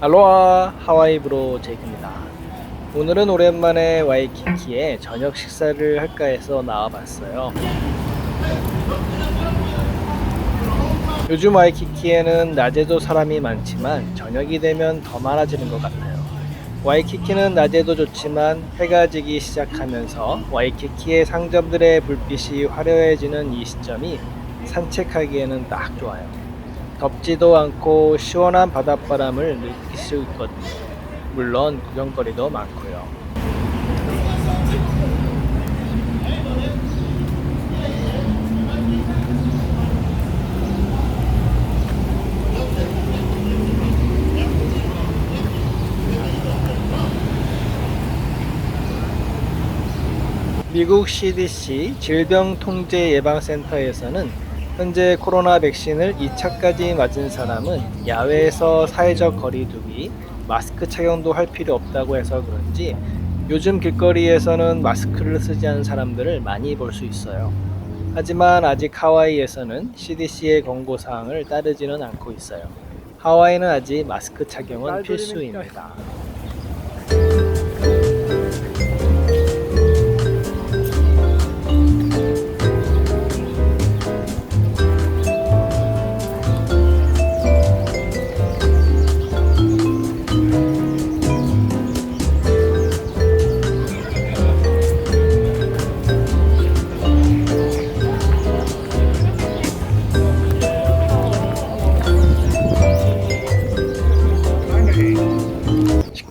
알로하 하와이 브로 제이크입니다. 오늘은 오랜만에 와이키키에 저녁 식사를 할까 해서 나와봤어요. 요즘 와이키키에는 낮에도 사람이 많지만 저녁이 되면 더 많아지는 것 같아요. 와이키키는 낮에도 좋지만 해가 지기 시작하면서 와이키키의 상점들의 불빛이 화려해지는 이 시점이 산책하기에는 딱 좋아요. 덥지도 않고 시원한 바닷바람을 느낄 수 있거든요. 물론 구경거리도 많고요. 미국 CDC 질병통제예방센터에서는 현재 코로나 백신을 2차까지 맞은 사람은 야외에서 사회적 거리두기, 마스크 착용도 할 필요 없다고 해서 그런지 요즘 길거리에서는 마스크를 쓰지 않은 사람들을 많이 볼 수 있어요. 하지만 아직 하와이에서는 CDC의 권고 사항을 따르지는 않고 있어요. 하와이는 아직 마스크 착용은 필수입니다.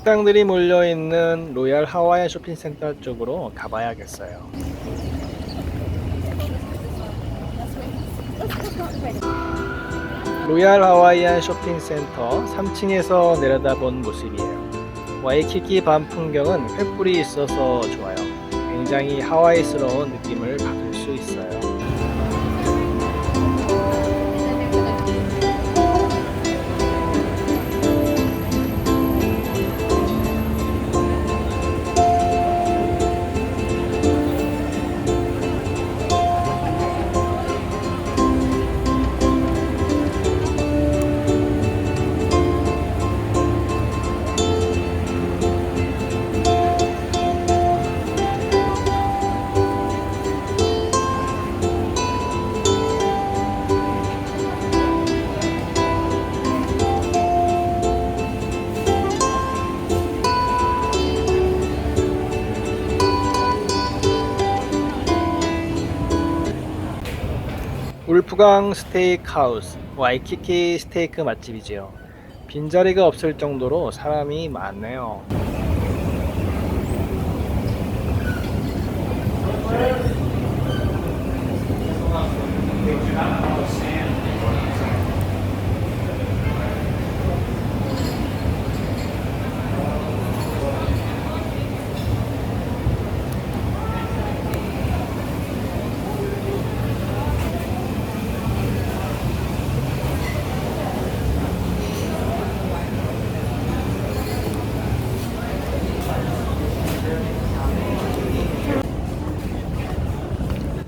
식당들이 몰려 있는 로얄 하와이안 쇼핑센터 쪽으로 가봐야겠어요. 로얄 하와이안 쇼핑센터 3층에서 내려다본 모습이에요. 와이키키 밤 풍경은 횃불이 있어서 좋아요. 굉장히 하와이스러운 느낌을 받을 수 있어요. 울프강 스테이크하우스 와이키키 스테이크 맛집이지요. 빈자리가 없을 정도로 사람이 많네요.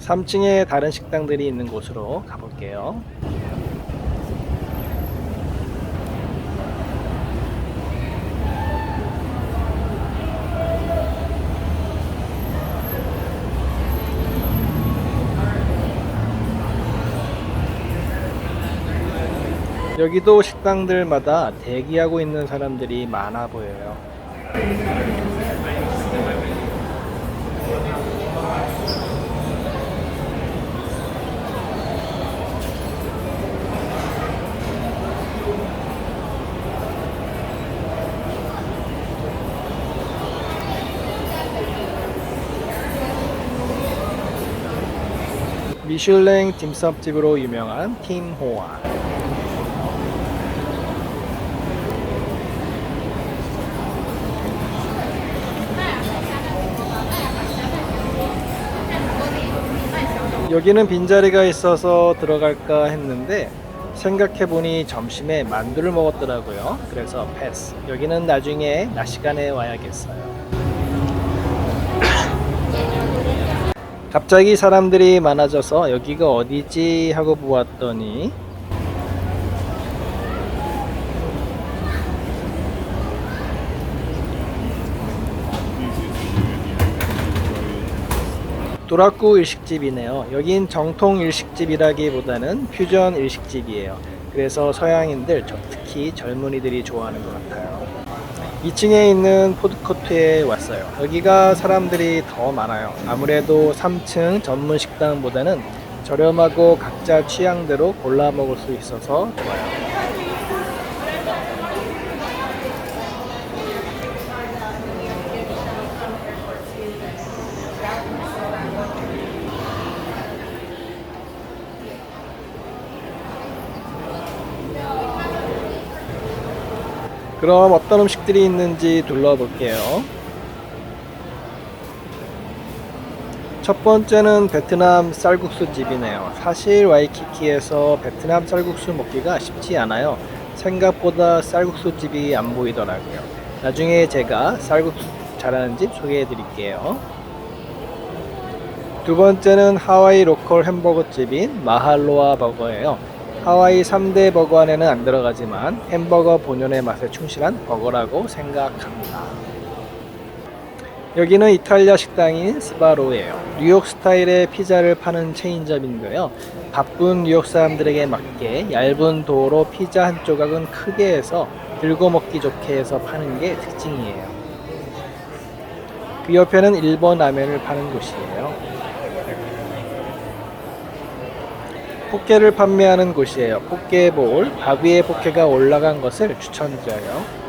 삼층에 다른 식당들이 있는 곳으로 가볼게요. 여기도 식당들마다 대기하고 있는 사람들이 많아 보여요. 미슐랭 딤섬집으로 유명한 팀호아. 여기는 빈자리가 있어서 들어갈까 했는데 생각해보니 점심에 만두를 먹었더라고요. 그래서 패스. 여기는 나중에 낮 시간에 와야겠어요. 갑자기 사람들이 많아져서 여기가 어디지 하고 보았더니 도라쿠 일식집이네요. 여긴 정통 일식집이라기보다는 퓨전 일식집이에요. 그래서 서양인들, 특히 젊은이들이 좋아하는 것 같아요. 2층에 있는 포드코트 에 왔어요. 여기가 사람들이 더 많아요. 아무래도 3층 전문 식당보다는 저렴하고 각자 취향대로 골라 먹을 수 있어서 좋아요. 그럼 어떤 음식들이 있는지 둘러볼게요. 첫 번째는 베트남 쌀국수 집이네요. 사실 와이키키에서 베트남 쌀국수 먹기가 쉽지 않아요. 생각보다 쌀국수 집이 안 보이더라고요. 나중에 제가 쌀국수 잘하는 집 소개해 드릴게요. 두 번째는 하와이 로컬 햄버거 집인 마할로아 버거예요. 하와이 3대 버거 안에는 안 들어가지만 햄버거 본연의 맛에 충실한 버거라고 생각합니다. 여기는 이탈리아 식당인 스바로예요. 뉴욕 스타일의 피자를 파는 체인점인데요. 바쁜 뉴욕 사람들에게 맞게 얇은 도로 피자 한 조각은 크게 해서 들고 먹기 좋게 해서 파는 게 특징이에요. 그 옆에는 일본 라면을 파는 곳이에요. 포케를 판매하는 곳이에요. 포케볼, 밥 위에 포케가 올라간 것을 추천드려요.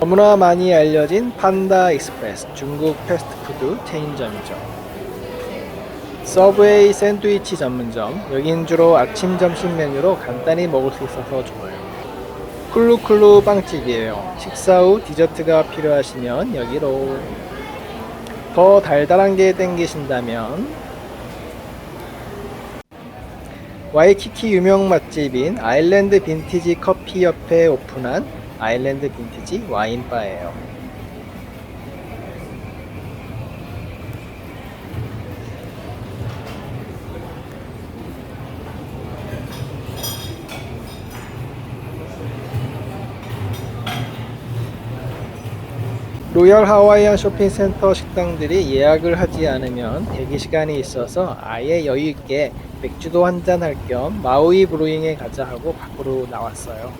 너무나 많이 알려진 판다 익스프레스 중국 패스트푸드 체인점이죠. 서브웨이 샌드위치 전문점 여긴 주로 아침 점심 메뉴로 간단히 먹을 수 있어서 좋아요. 쿨루쿨루 빵집이에요. 식사 후 디저트가 필요하시면 여기로 더 달달한 게 땡기신다면 와이키키 유명 맛집인 아일랜드 빈티지 커피 옆에 오픈한 아일랜드 빈티지 와인바예요. 로열 하와이안 쇼핑센터 식당들이 예약을 하지 않으면 대기 시간이 있어서 아예 여유 있게 맥주도 한잔 할 겸 마우이 브루잉에 가자 하고 밖으로 나왔어요.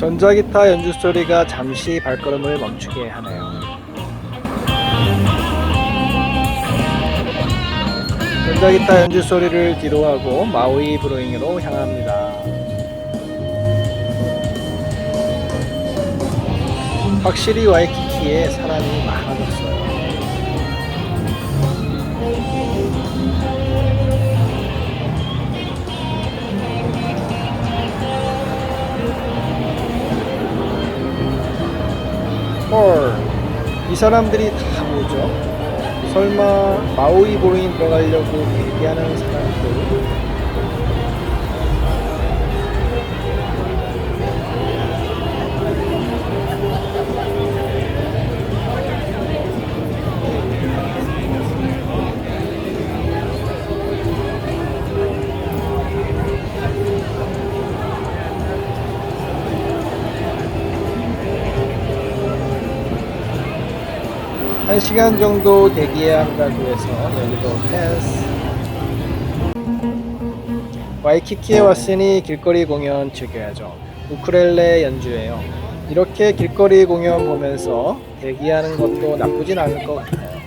전자기타 연주 소리가 잠시 발걸음을 멈추게 하네요. 전자기타 연주 소리를 뒤로 하고 마우이 브로잉으로 향합니다. 확실히 와이키키에 사람이 많아졌어요. 헐, 이 사람들이 다 뭐죠? 설마 마우이 브로잉 들어가려고 대기하는 사람들? 한 시간 정도 대기해야 한다고 해서 여기도 패스. 와이키키에 왔으니 길거리 공연 즐겨야죠. 우크렐레 연주예요. 이렇게 길거리 공연 보면서 대기하는 것도 나쁘진 않을 것 같아요.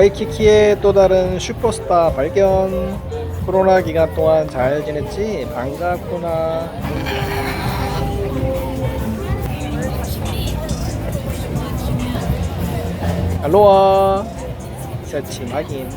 와이키키의 또 다른 슈퍼스타 발견. 코로나 기간 동안 잘 지냈지? 반갑구나. 알로하. 세침 확인.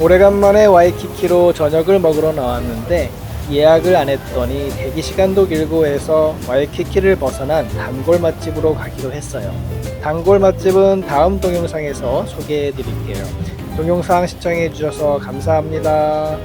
오래간만에 와이키키로 저녁을 먹으러 나왔는데 예약을 안 했더니 대기 시간도 길고 해서 와이키키를 벗어난 단골 맛집으로 가기로 했어요. 단골 맛집은 다음 동영상에서 소개해 드릴게요. 동영상 시청해 주셔서 감사합니다.